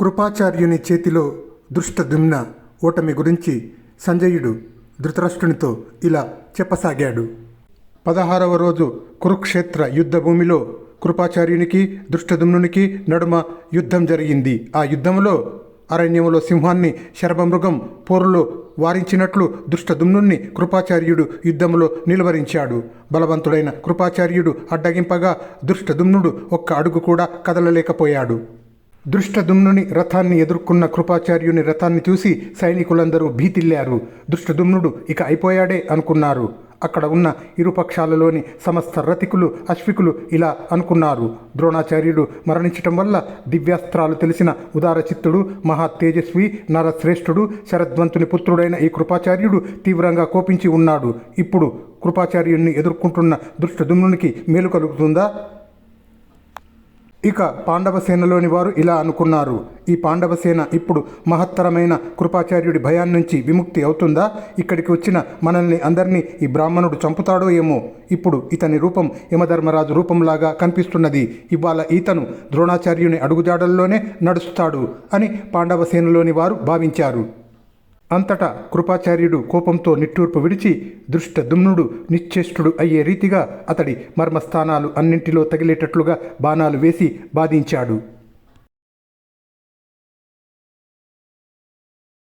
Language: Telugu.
కృపాచార్యుని చేతిలో దృష్టదుమ్న ఓటమి గురించి సంజయుడు ధృతరాష్ట్రునితో ఇలా చెప్పసాగాడు. పదహారవ రోజు కురుక్షేత్ర యుద్ధభూమిలో కృపాచార్యునికి దృష్టదుమ్నునికి నడుమ యుద్ధం జరిగింది. ఆ యుద్ధంలో అరణ్యములో సింహాన్ని శరభమృగం పోరులో వారించినట్లు దుష్టదుమ్నుణ్ణి కృపాచార్యుడు యుద్ధంలో నిలువరించాడు. బలవంతుడైన కృపాచార్యుడు అడ్డగింపగా దుష్టదుమ్నుడు ఒక్క అడుగు కూడా కదలలేకపోయాడు. దృష్టదుమ్నుని రథాన్ని ఎదుర్కొన్న కృపాచార్యుని రథాన్ని చూసి సైనికులందరూ భీతిల్లారు. దృష్టదుమ్నుడు ఇక అయిపోయాడే అనుకున్నారు. అక్కడ ఉన్న ఇరుపక్షాలలోని సమస్త రతికులు అశ్వికులు ఇలా అనుకున్నారు. ద్రోణాచార్యుడు మరణించటం వల్ల దివ్యాస్త్రాలు తెలిసిన ఉదార చిత్తుడు మహా తేజస్వి నరశ్రేష్ఠుడు శరద్వంతుని పుత్రుడైన ఈ కృపాచార్యుడు తీవ్రంగా కోపించి ఉన్నాడు. ఇప్పుడు కృపాచార్యుణ్ణి ఎదుర్కొంటున్న దృష్టదుమ్నునికి మేలు కలుగుతుందా? ఇక పాండవ సేనలోని వారు ఇలా అనుకున్నారు. ఈ పాండవ సేన ఇప్పుడు మహత్తరమైన కృపాచార్యుడి భయాన్నించి విముక్తి అవుతుందా? ఇక్కడికి వచ్చిన మనల్ని అందరినీ ఈ బ్రాహ్మణుడు చంపుతాడో ఏమో? ఇప్పుడు ఇతని రూపం యమధర్మరాజు రూపంలాగా కనిపిస్తున్నది. ఇవాళ ఈతను ద్రోణాచార్యుని అడుగుజాడల్లోనే నడుస్తాడు అని పాండవ సేనలోని వారు భావించారు. అంతటా కృపాచార్యుడు కోపంతో నిట్టూర్పు విడిచి దృష్ట దుమ్నుడు నిశ్చేష్టుడు అయ్యే రీతిగా అతడి మర్మస్థానాలు అన్నింటిలో తగిలేటట్లుగా బాణాలు వేసి బాధించాడు.